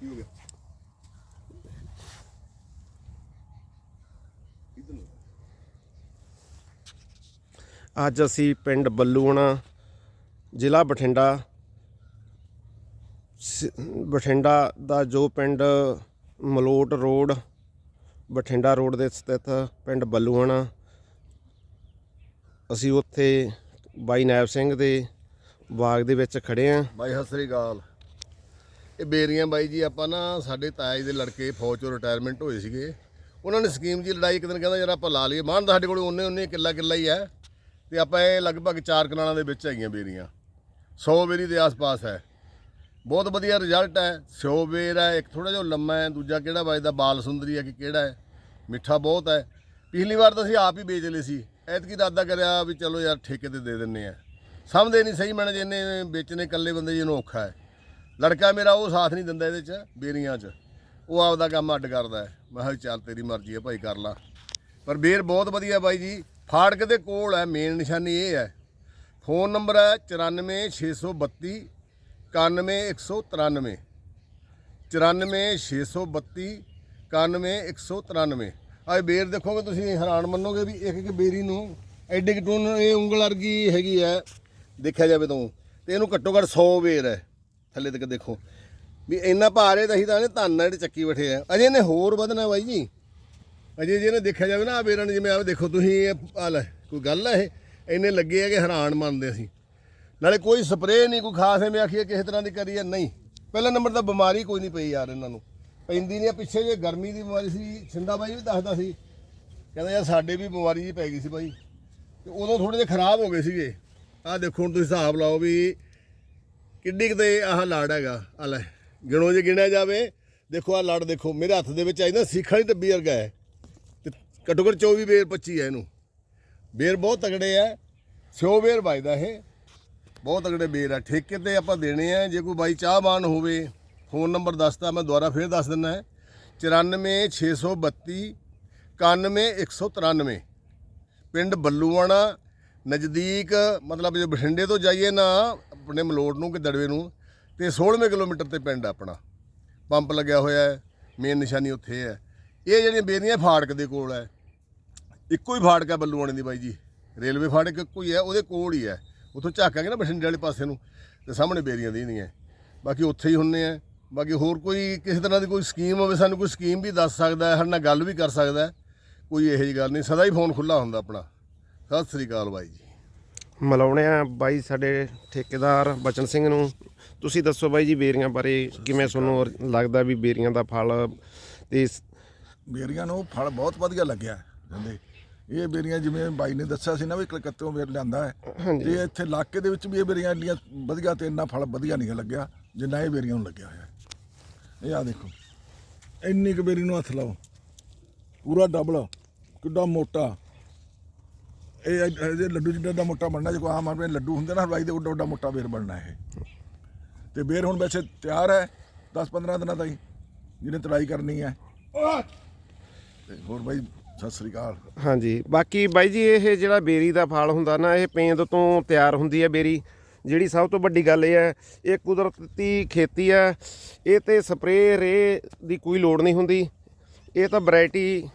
ਕੀ ਹੋ ਗਿਆ ਇਧਰ ਨੂੰ ਅੱਜ ਅਸੀਂ ਪਿੰਡ ਬੱਲੂਆਣਾ ਜ਼ਿਲ੍ਹਾ ਬਠਿੰਡਾ ਬਠਿੰਡਾ ਦਾ ਜੋ ਪਿੰਡ ਮਲੋਟ ਰੋਡ ਬਠਿੰਡਾ ਰੋਡ ਦੇ ਸਥਿਤ ਪਿੰਡ ਬੱਲੂਆਣਾ ਅਸੀਂ ਉੱਥੇ ਬਾਈ ਨਾਇਬ ਸਿੰਘ ਦੇ ਬਾਗ ਦੇ ਵਿੱਚ ਖੜੇ ਆਂ ਬਾਈ ਸਤਿ ਸ੍ਰੀ ਅਕਾਲ। ਇਹ ਬੇਰੀਆਂ ਬਾਈ ਜੀ, ਆਪਾਂ ਨਾ ਸਾਡੇ ਤਾਇਆ ਜੀ ਦੇ ਲੜਕੇ ਫੌਜ ਚੋਂ ਰਿਟਾਇਰਮੈਂਟ ਹੋਏ ਸੀਗੇ। ਉਹਨਾਂ ਨੇ ਸਕੀਮ ਜੀ ਲੜਾਈ ਇੱਕ ਦਿਨ ਕਹਿੰਦਾ, ਯਾਰ ਆਪਾਂ ਲਾ ਲਈਏ। ਮਾਨ ਸਾਡੇ ਕੋਲ ਉਹਨੇ ਉਹਨੇ ਕਿੱਲਾ ਕਿੱਲਾ ਹੀ ਹੈ ਤੇ ਆਪਾਂ ਇਹ ਲਗਭਗ 4 ਕਨਾਲਾਂ ਦੇ ਵਿੱਚ ਹੈਗੀਆਂ ਬੇਰੀਆਂ। 100 ਬੇਰੀ ਦੇ ਆਸ-ਪਾਸ ਹੈ। ਬਹੁਤ ਵਧੀਆ ਰਿਜ਼ਲਟ ਹੈ। 100 ਬੇਰ ਹੈ, ਇੱਕ ਥੋੜਾ ਜਿਹਾ ਲੰਮਾ ਹੈ, ਦੂਜਾ ਕਿਹੜਾ ਵੱਜਦਾ ਬਾਲ ਸੁੰਦਰੀ ਹੈ ਕਿ ਕਿਹੜਾ ਹੈ? ਮਿੱਠਾ ਬਹੁਤ ਹੈ। ਪਿਛਲੀ ਵਾਰ ਤਾਂ ਅਸੀਂ ਆਪ ਹੀ ਵੇਚ ਲਏ ਸੀ। ਐਤਕੀ ਇਰਾਦਾ ਕਰਿਆ ਵੀ ਚਲੋ ਯਾਰ ਠੇਕੇ ਤੇ ਦੇ ਦਿੰਨੇ ਆ। ਸਮਝਦੇ ਨਹੀਂ ਸਹੀ ਮੈਨੇ ਜਿੰਨੇ ਵੇਚਨੇ ਇਕੱਲੇ ਬੰਦੇ ਜੀ ਜਿਹਨੂੰ ਔਖਾ ਹੈ। ਲੜਕਾ ਮੇਰਾ ਉਹ ਸਾਥ ਨਹੀਂ ਦਿੰਦਾ ਇਹਦੇ ਚ, ਬੇਰੀਆਂ ਚ। ਉਹ ਆਪਦਾ ਕੰਮ ਅੱਡ ਕਰਦਾ ਹੈ। ਮੈਂ ਕਿਹਾ ਚੱਲ ਤੇਰੀ ਮਰਜ਼ੀ ਹੈ, ਭਾਈ ਕਰ ਲਾ। ਪਰ ਬੇਰ ਬਹੁਤ ਵਧੀਆ ਬਾਈ ਜੀ। ਫਾੜਕ ਦੇ ਕੋਲ ਹੈ ਮੇਨ ਨਿਸ਼ਾਨੀ ਇਹ ਹੈ। ਫੋਨ ਨੰਬਰ ਹੈ 94632 91193 94632 91193 ਆਏ ਬੇਰ ਦੇਖੋਗੇ ਤੁਸੀਂ, ਹੈਰਾਨ ਮੰਨੋਗੇ ਵੀ ਇੱਕ ਇੱਕ ਬੇਰੀ ਨੂੰ ਐਡੇ ਕਿ ਟੂਨ, ਇਹ ਉਂਗਲ ਵਰਗੀ ਹੈਗੀ ਹੈ, ਦੇਖਿਆ ਜਾਵੇ ਤਾਂ। ਤੇ ਇਹਨੂੰ ਘੱਟੋ ਘੱਟ 100 ਬੇਰ ਹੈ। ਥੱਲੇ ਤੱਕ ਦੇਖੋ। ਵੀ ਇੰਨਾ ਭਾਰੇ ਤਾਂ ਅਸੀਂ ਤਾਂ ਨੇ ਧੰਨ ਜਿਹੜੇ ਚੱਕੀ ਬੈਠੇ ਆ। ਅਜੇ ਇਹਨੇ ਹੋਰ ਵਧਣਾ ਬਾਈ ਜੀ। ਅਜੇ ਜੇ ਇਹਨੇ ਦੇਖਿਆ ਜਾਵੇ ਨਾ ਆ ਬੇਰਾਂ ਨੂੰ ਜਿਵੇਂ ਆ ਦੇਖੋ ਤੁਸੀਂ, ਇਹ ਆ ਲੈ, ਕੋਈ ਗੱਲ ਹੈ ਇਹ? ਇੰਨੇ ਲੱਗੇ ਆ ਕਿ ਹੈਰਾਨ ਮੰਨਦੇ ਅਸੀਂ। ਨਾਲੇ ਕੋਈ ਸਪਰੇਅ ਨਹੀਂ, ਕੋਈ ਖਾਸ ਐਵੇਂ ਆਖੀਏ ਕਿਸੇ ਤਰ੍ਹਾਂ ਦੀ ਕਰੀ ਹੈ ਨਹੀਂ। ਪਹਿਲਾ ਨੰਬਰ ਤਾਂ ਬਿਮਾਰੀ ਕੋਈ ਨਹੀਂ ਪਈ ਯਾਰ ਇਹਨਾਂ ਨੂੰ। ਪੈਂਦੀ ਨਹੀਂ ਆ, ਪਿੱਛੇ ਜੇ ਗਰਮੀ ਦੀ ਬਿਮਾਰੀ ਸੀ ਛਿੰਦਾ ਬਾਈ ਵੀ ਦੱਸਦਾ ਸੀ। ਕਹਿੰਦਾ ਯਾਰ ਸਾਡੇ ਵੀ ਬਿਮਾਰੀ ਜੀ ਪੈ ਗਈ ਸੀ ਬਾਈ। ਤੇ ਉਦੋਂ ਥੋੜੇ ਜਿਹਾ ਖਰਾਬ ਹੋ ਗਏ ਸੀਗੇ। ਆਹ ਦੇਖੋ, ਹੁਣ ਤੁਸੀਂ ਹਿਸਾਬ ਲਾਓ ਵੀ ਕਿੱਡੀ ਕਿਤੇ ਆਹ ਲਾੜ ਹੈਗਾ, ਆ ਲੈ, ਗਿਣੋ ਜੇ ਗਿਣਿਆ ਜਾਵੇ, ਦੇਖੋ ਆਹ ਲੜ ਦੇਖੋ, ਮੇਰੇ ਹੱਥ ਦੇ ਵਿੱਚ ਆਈ ਨਾ ਸੀਖ ਵਾਲੀ ਡੱਬੀ ਵਰਗਾ ਹੈ। ਤੇ ਘੱਟੋ ਘੱਟ 24 ਬੇਰ 25 ਹੈ ਇਹਨੂੰ। ਬੇਰ ਬਹੁਤ ਤਗੜੇ ਆ, ਸਿਓ ਬੇਰ ਵੱਜਦਾ ਇਹ। ਬਹੁਤ ਤਗੜੇ ਬੇਰ ਆ, ਠੇਕੇ ਤੇ ਆਪਾਂ ਦੇਣੇ ਆ, ਜੇ ਕੋਈ ਬਾਈ ਚਾਹਵਾਨ ਹੋਵੇ, ਫੋਨ ਨੰਬਰ ਦੱਸਤਾ ਮੈਂ ਦੁਬਾਰਾ ਫੇਰ ਦੱਸ ਦਿੰਦਾ ਹੈ। 94632 91193 ਪਿੰਡ ਬੱਲੂਆਣਾ, ਨਜ਼ਦੀਕ, ਮਤਲਬ ਜੇ ਬਠਿੰਡੇ ਤੋਂ ਜਾਈਏ ਨਾ ਆਪਣੇ ਮਲੋਟ ਨੂੰ ਕਿ ਦੜਵੇ ਨੂੰ ਤੇ 16ਵੇਂ ਕਿਲੋਮੀਟਰ ਤੇ ਪਿੰਡ ਆਪਣਾ। ਪੰਪ ਲੱਗਿਆ ਹੋਇਆ ਹੈ ਮੇਨ ਨਿਸ਼ਾਨੀ ਉੱਥੇ ਹੈ। ਇਹ ਜਿਹੜੀਆਂ ਬੇਰੀਆਂ ਫਾੜਕ ਦੇ ਕੋਲ ਹੈ, ਇੱਕੋ ਹੀ ਫਾੜਕ ਹੈ ਬੱਲੂਆਣੇ ਦੀ ਬਾਈ ਜੀ। ਰੇਲਵੇ ਫਾੜਕ ਇੱਕੋ ਹੀ ਹੈ, ਉਹਦੇ ਕੋਲ ਹੀ ਹੈ। ਉੱਥੋਂ ਝਾਕਾਂਗੇ ਨਾ ਬਠਿੰਡੇ ਵਾਲੇ ਪਾਸੇ ਨੂੰ, ਤੇ ਸਾਹਮਣੇ ਬੇਰੀਆਂ ਦੀ ਨਹੀਂ ਹੈ। ਬਾਕੀ ਉੱਥੇ ਹੀ ਹੁੰਨੇ ਆ। ਬਾਕੀ ਹੋਰ ਕੋਈ ਕਿਸੇ ਤਰ੍ਹਾਂ ਦੀ ਕੋਈ ਸਕੀਮ ਹੋਵੇ, ਸਾਨੂੰ ਕੋਈ ਸਕੀਮ ਵੀ ਦੱਸ ਸਕਦਾ ਹੈ, ਸਾਡੇ ਨਾਲ ਗੱਲ ਵੀ ਕਰ ਸਕਦਾ ਕੋਈ ਇਹੋ ਜਿਹੀ ਗੱਲ ਨਹੀਂ, ਸਦਾ ਹੀ ਫੋਨ ਖੁੱਲਾ ਹੁੰਦਾ ਆਪਣਾ। ਸਤਿ ਸ੍ਰੀ ਅਕਾਲ ਬਾਈ ਜੀ। ਮਿਲਾਉਣੇ ਆ। ਬਾਈ ਸਾਡੇ ਠੇਕੇਦਾਰ ਬਚਨ ਸਿੰਘ ਨੂੰ। ਤੁਸੀਂ ਦੱਸੋ ਬਾਈ ਜੀ ਬੇਰੀਆਂ ਬਾਰੇ ਕਿਵੇਂ ਤੁਹਾਨੂੰ ਲੱਗਦਾ ਵੀ ਬੇਰੀਆਂ ਦਾ ਫਲ ਤੇ ਬੇਰੀਆਂ ਨੂੰ ਫਲ ਬਹੁਤ ਵਧੀਆ ਲੱਗਿਆ ਕਹਿੰਦੇ। ਇਹ ਬੇਰੀਆਂ ਜਿਵੇਂ ਬਾਈ ਨੇ ਦੱਸਿਆ ਸੀ ਨਾ ਵੀ ਕਲਕੱਤੇੋਂ ਬੇਰ ਲਿਆਂਦਾ ਹੈ। ਤੇ ਇੱਥੇ ਇਲਾਕੇ ਦੇ ਵਿੱਚ ਵੀ ਇਹ ਬੇਰੀਆਂ ਇੰਨੀਆਂ ਵਧੀਆ ਤੇ ਇੰਨਾ ਫਲ ਵਧੀਆ ਨਹੀਂ ਲੱਗਿਆ ਜਿੰਨਾ ਇਹ ਬੇਰੀਆਂ ਨੂੰ ਲੱਗਿਆ ਹੋਇਆ। ਇਹ ਆ ਦੇਖੋ। ਇੰਨੀ ਕੁ ਬੇਰੀ ਨੂੰ ਹੱਥ ਲਾਓ। ਪੂਰਾ ਡਬਲ ਕਿੱਡਾ ਮੋਟਾ। ਇਹ ਇਹਦੇ ਲੱਡੂ ਜਿੱਡਾ ਦਾ ਮੋਟਾ ਬਣਨਾ, ਜੇ ਕੋਈ ਆਮ ਆਪਣੇ ਲੱਡੂ ਹੁੰਦੇ ਨਾ, ਹਲਵਾਈ ਦੇ ਉੱਡਾ ਉੱਡਾ ਮੋਟਾ ਬੇਰ ਬਣਨਾ ਇਹ। ਤੇ ਬੇਰ ਹੁਣ ਵੈਸੇ ਤਿਆਰ ਹੈ 10-15 ਦਿਨਾਂ ਤਾਈਂ, ਜਿਹਨੇ ਤੜਾਈ ਕਰਨੀ ਹੈ। ਤੇ ਹੋਰ ਬਾਈ, ਸਤਿ ਸ੍ਰੀ ਅਕਾਲ। ਹਾਂਜੀ, ਬਾਕੀ ਬਾਈ ਜੀ, ਇਹ ਜਿਹੜਾ ਬੇਰੀ ਦਾ ਫਲ ਹੁੰਦਾ ਨਾ, ਇਹ ਪੇਂਦ ਤੋਂ ਤਿਆਰ ਹੁੰਦੀ ਹੈ ਬੇਰੀ। ਜਿਹੜੀ ਸਭ ਤੋਂ ਵੱਡੀ ਗੱਲ ਇਹ ਹੈ, ਇਹ ਕੁਦਰਤੀ ਖੇਤੀ ਹੈ। ਇਹ ਤੇ ਸਪਰੇਅ ਰੇ ਦੀ ਕੋਈ ਲੋੜ ਨਹੀਂ ਹੁੰਦੀ। ਇਹ ਤਾਂ ਵੈਰਾਈਟੀ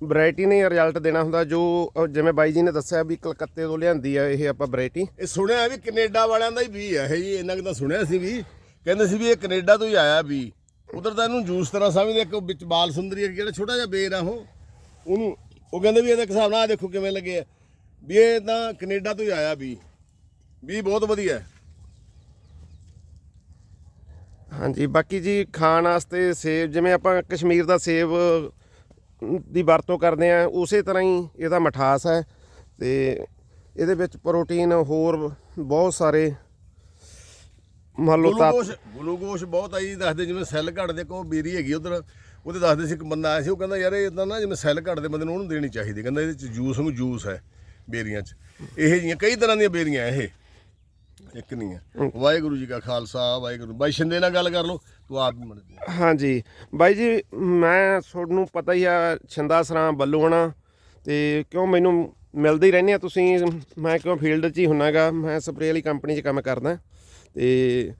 ਵੈਰਾਈਟੀ ਨੇ ਰਿਜ਼ਲਟ ਦੇਣਾ ਹੁੰਦਾ ਜੋ ਜਿਵੇਂ ਬਾਈ ਜੀ ਨੇ ਦੱਸਿਆ ਵੀ ਕਲਕੱਤੇ ਤੋਂ ਲਿਆਂਦੀ ਹੈ ਇਹ ਆਪਾਂ ਵੈਰਾਈਟੀ। ਇਹ ਸੁਣਿਆ ਵੀ ਕੈਨੇਡਾ ਵਾਲਿਆਂ ਦਾ ਹੀ ਵੀ ਹੈ ਇਹ ਜੀ ਇਹਨਾਂ ਕੁ ਤਾਂ ਸੁਣਿਆ ਸੀ ਵੀ। ਕਹਿੰਦੇ ਸੀ ਵੀ ਇਹ ਕੈਨੇਡਾ ਤੋਂ ਹੀ ਆਇਆ ਵੀ। ਉਧਰ ਤਾਂ ਇਹਨੂੰ ਜੂਸ ਤਰ੍ਹਾਂ ਸਮਝਦੇ ਇੱਕ ਵਿੱਚ ਬਾਲ ਸੁੰਦਰੀ ਜਿਹੜਾ ਛੋਟਾ ਜਿਹਾ ਬੇਰ ਆ ਉਹ। ਉਹਨੂੰ ਉਹ ਕਹਿੰਦੇ ਵੀ ਇਹਦੇ ਹਿਸਾਬ ਨਾਲ ਦੇਖੋ ਕਿਵੇਂ ਲੱਗੇ ਆ। ਵੀ ਇਹ ਤਾਂ ਕੈਨੇਡਾ ਤੋਂ ਹੀ ਆਇਆ ਵੀ। ਵੀ ਬਹੁਤ ਵਧੀਆ। ਹੈ। ਹਾਂਜੀ ਬਾਕੀ ਜੀ ਖਾਣ ਵਾਸਤੇ ਸੇਬ ਜਿਵੇਂ ਆਪਾਂ ਕਸ਼ਮੀਰ ਦਾ ਸੇਬ ਦੀ ਵਰਤੋਂ ਕਰਦੇ ਆ, ਉਸੇ ਤਰ੍ਹਾਂ ਹੀ ਇਹਦਾ ਮਠਾਸ ਹੈ ਤੇ ਇਹਦੇ ਵਿੱਚ ਪ੍ਰੋਟੀਨ ਹੋਰ ਬਹੁਤ ਸਾਰੇ ਮੰਨ ਲਓ ਤੱਤ ਗਲੂਕੋਸ਼ ਗਲੂਕੋਸ਼ ਬਹੁਤ ਆਈ ਦੱਸਦੇ ਜਿਵੇਂ ਸੈੱਲ ਘਟਦੇ ਕੋ ਬੇਰੀ ਹੈਗੀ ਉਧਰ, ਉਹਦੇ ਦੱਸਦੇ ਸੀ ਇੱਕ ਬੰਦਾ ਆਇਆ ਸੀ, ਉਹ ਕਹਿੰਦਾ ਯਾਰ ਇਹ ਤਾਂ ਨਾ ਜਿਵੇਂ ਸੈੱਲ ਘਟਦੇ ਬੰਦੇ ਨੂੰ ਉਹਨੂੰ ਦੇਣੀ ਚਾਹੀਦੀ, ਕਹਿੰਦਾ ਇਹਦੇ ਚ ਜੂਸ ਨੂੰ ਜੂਸ ਹੈ ਬੇਰੀਆਂ ਚ। ਇਹ ਜੀਆਂ ਕਈ ਤਰ੍ਹਾਂ ਦੀਆਂ ਬੇਰੀਆਂ ਇਹ। ਇੱਕ ਨਹੀਂ ਹੈ। ਵਾਹਿਗੁਰੂ ਜੀ ਕਾ ਖਾਲਸਾ ਵਾਹਿਗੁਰੂ। ਬਾਈ ਸ਼ਿੰਦੇ ਨਾਲ ਗੱਲ ਕਰ ਲਓ ਤੂੰ ਆਪ ਹੀ ਮੜ ਹਾਂਜੀ। ਬਾਈ ਜੀ ਮੈਂ ਤੁਹਾਨੂੰ ਪਤਾ ਹੀ ਆ ਛਿੰਦਾ ਸਰਾਂ ਬੱਲੂਆਣਾ ਤੇ ਕਿਉਂ ਮੈਨੂੰ ਮਿਲਦੇ ਹੀ ਰਹਿੰਦੇ ਆ ਤੁਸੀਂ? ਮੈਂ ਕਿਉਂ ਫੀਲਡ 'ਚ ਹੀ ਹੁੰਨਾਗਾ ਮੈਂ ਸਪਰੇਅ ਵਾਲੀ ਕੰਪਨੀ 'ਚ ਕੰਮ ਕਰਦਾ। ਤੇ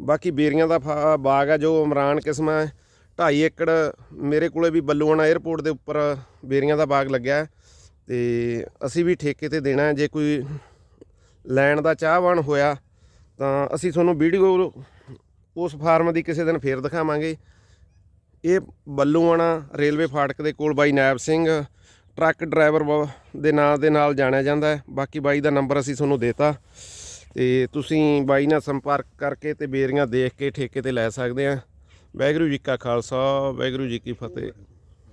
ਬਾਕੀ ਬੇਰੀਆਂ ਦਾ ਬਾਗ ਆ ਜੋ ਇਮਰਾਨ ਕਿਸਮ ਹੈ 2.5 ਏਕੜ ਮੇਰੇ ਕੋਲੇ ਵੀ ਬੱਲੂਆਣਾ 에ਅਰਪੋਰਟ ਦੇ ਉੱਪਰ ਬੇਰੀਆਂ ਦਾ ਬਾਗ ਲੱਗਿਆ। ਤੇ ਅਸੀਂ ਵੀ ਠੇਕੇ ਤੇ ਦੇਣਾ ਜੇ ਕੋਈ ਲੈਣ ਦਾ ਚਾਹਵਾਨ ਹੋਇਆ, ਤਾਂ ਅਸੀਂ ਤੁਹਾਨੂੰ ਵੀਡੀਓ ਉਸ ਫਾਰਮ ਦੀ ਕਿਸੇ ਦਿਨ ਫੇਰ ਦਿਖਾਵਾਂਗੇ। ਇਹ ਬੱਲੂਆਣਾ ਰੇਲਵੇ ਫਾਟਕ ਦੇ ਕੋਲ ਬਾਈ ਨਾਇਬ ਸਿੰਘ, ਟਰੱਕ ਡਰਾਈਵਰ ਬ- ਦੇ ਨਾਂ ਦੇ ਨਾਲ ਜਾਣਿਆ ਜਾਂਦਾ ਹੈ। ਬਾਕੀ ਬਾਈ ਦਾ ਨੰਬਰ ਅਸੀਂ ਤੁਹਾਨੂੰ ਦੇਤਾ, ਤੇ ਤੁਸੀਂ ਬਾਈ ਨਾਲ ਸੰਪਰਕ ਕਰਕੇ ਤੇ ਬੇਰੀਆਂ ਦੇਖ ਕੇ ਠੇਕੇ ਤੇ ਲੈ ਸਕਦੇ ਆ। ਵਾਹਿਗੁਰੂ ਜੀ ਕਾ ਖਾਲਸਾ, ਵਾਹਿਗੁਰੂ ਜੀ ਕੀ ਫਤਿਹ।